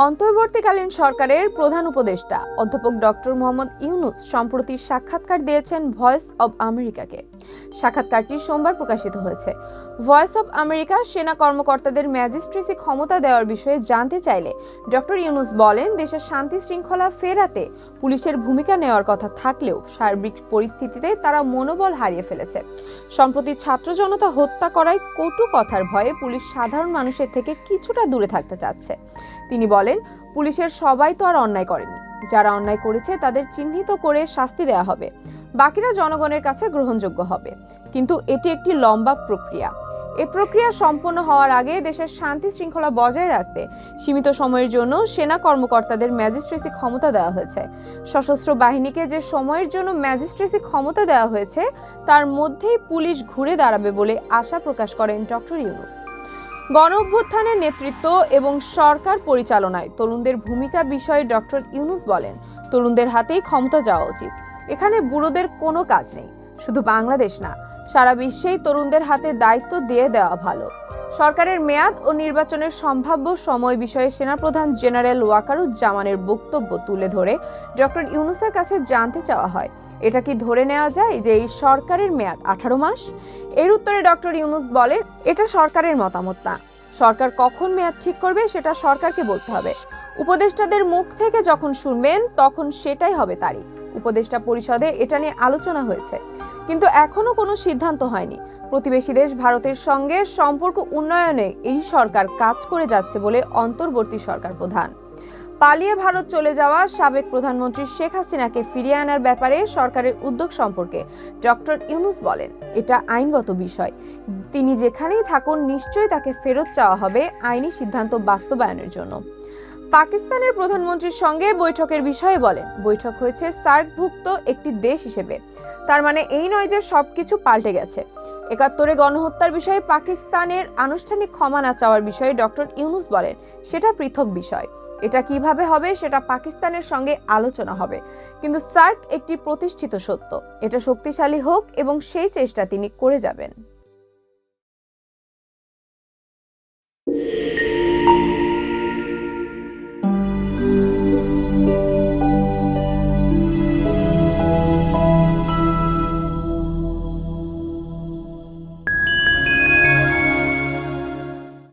অন্তর্বর্তীকালীন সরকারের প্রধান উপদেষ্টা, অধ্যাপক ডক্টর মোহাম্মদ ইউনুস সম্প্রতি সাক্ষাৎকার দিয়েছেন ভয়েস অব আমেরিকাকে। সাক্ষাৎকারটি সোমবার প্রকাশিত হয়েছে। ভয়েস অব আমেরিকা সেনা কর্মকর্তাদের ম্যাজিস্ট্রেসি ক্ষমতা দেওয়ার বিষয়ে জানতে চাইলে ডক্টর ইউনুস বলেন, দেশের শান্তি শৃঙ্খলা ফেরাতে পুলিশের ভূমিকা নেওয়ার কথা থাকলেও সার্বিক পরিস্থিতিতে তারা মনোবল হারিয়ে ফেলেছে। সম্প্রতি ছাত্র জনতা হত্যা করায় কটু কথার ভয়ে পুলিশ সাধারণ মানুষের থেকে কিছুটা দূরে থাকতে চাচ্ছে। তিনি বলেন পুলিশের সবাই তো আর অন্যায় করেনি। যারা অন্যায় করেছে, তাদের চিহ্নিত করে শাস্তি দেওয়া হবে। বাকিরা জনগণের কাছে গ্রহণযোগ্য হবে। কিন্তু এটি একটি লম্বা প্রক্রিয়া। এ প্রক্রিয়া সম্পন্ন হওয়ার আগে দেশের শান্তি শৃঙ্খলা বজায় রাখতে সীমিত সময়ের জন্য সেনা কর্মকর্তাদের ম্যাজিস্ট্রেসি ক্ষমতা দেওয়া হয়েছে। সশস্ত্র বাহিনীকে যে সময়ের জন্য ম্যাজিস্ট্রেসি ক্ষমতা দেওয়া হয়েছে, তার মধ্যেই পুলিশ ঘুরে দাঁড়াবে বলে আশা প্রকাশ করেন ডক্টর ইউনুস। গণ অভ্যুত্থানের নেতৃত্ব এবং সরকার পরিচালনায় তরুণদের ভূমিকা বিষয়ে ডক্টর ইউনুস বলেন, তরুণদের হাতেই ক্ষমতা যাওয়া উচিত। এখানে বুড়োদের কোনো কাজ নেই, শুধু বাংলাদেশ না, সারা বিশ্বেই তরুণদের হাতে দায়িত্ব দিয়ে দেওয়া ভালো। সরকারের মেয়াদ ও নির্বাচনের সম্ভাব্য সময় বিষয়ে সেনাপ্রধান জেনারেল ওয়াকারুজ্জামানের বক্তব্য তুলে ধরে ডক্টর ইউনুসের কাছে জানতে চাওয়া হয়, এটা কি ধরে নেওয়া যায় যে এই সরকারের মেয়াদ আঠারো মাস? এর উত্তরে ডক্টর ইউনুস বলেন, এটা সরকারের মতামত না। সরকার কখন মেয়াদ ঠিক করবে সেটা সরকারকে বলতে হবে। উপদেষ্টাদের মুখ থেকে যখন শুনবেন, তখন সেটাই হবে তারিখ। উপদেষ্টা পরিষদে এটা নিয়ে আলোচনা হয়েছে। কিন্তু এখনও কোনো সিদ্ধান্ত হয়নি। প্রতিবেশী দেশ ভারতের সঙ্গে সম্পর্ক উন্নয়নে এই সরকার কাজ করে যাচ্ছে বলে অন্তর্বর্তী সরকার প্রধান। পালিয়ে ভারত চলে যাওয়া সাবেক প্রধানমন্ত্রী শেখ হাসিনাকে ফিরিয়ে আনার ব্যাপারে সরকারের উদ্যোগ সম্পর্কে ডক্টর ইউনুস বলেন। এটা আইনগত বিষয়। তিনি যেখানেই থাকুন, নিশ্চয়ই তাকে ফেরত চাওয়া হবে আইনি সিদ্ধান্ত বাস্তবায়নের জন্য। পাকিস্তানের প্রধানমন্ত্রীর সঙ্গে বৈঠকের বিষয়ে বলেন, বৈঠক হয়েছে সার্কভুক্ত একটি দেশ হিসেবে। তার মানে এই নয় যে সবকিছু পাল্টে গেছে। একাত্তরে গণহত্যার বিষয়ে পাকিস্তানের আনুষ্ঠানিক ক্ষমা না চাওয়ার বিষয়ে ডক্টর ইউনুস বলেন, সেটা পৃথক বিষয়। এটা কীভাবে হবে সেটা পাকিস্তানের সঙ্গে আলোচনা হবে। কিন্তু সার্ক একটি প্রতিষ্ঠিত সত্য। এটা শক্তিশালী হোক এবং সেই চেষ্টা তিনি করে যাবেন।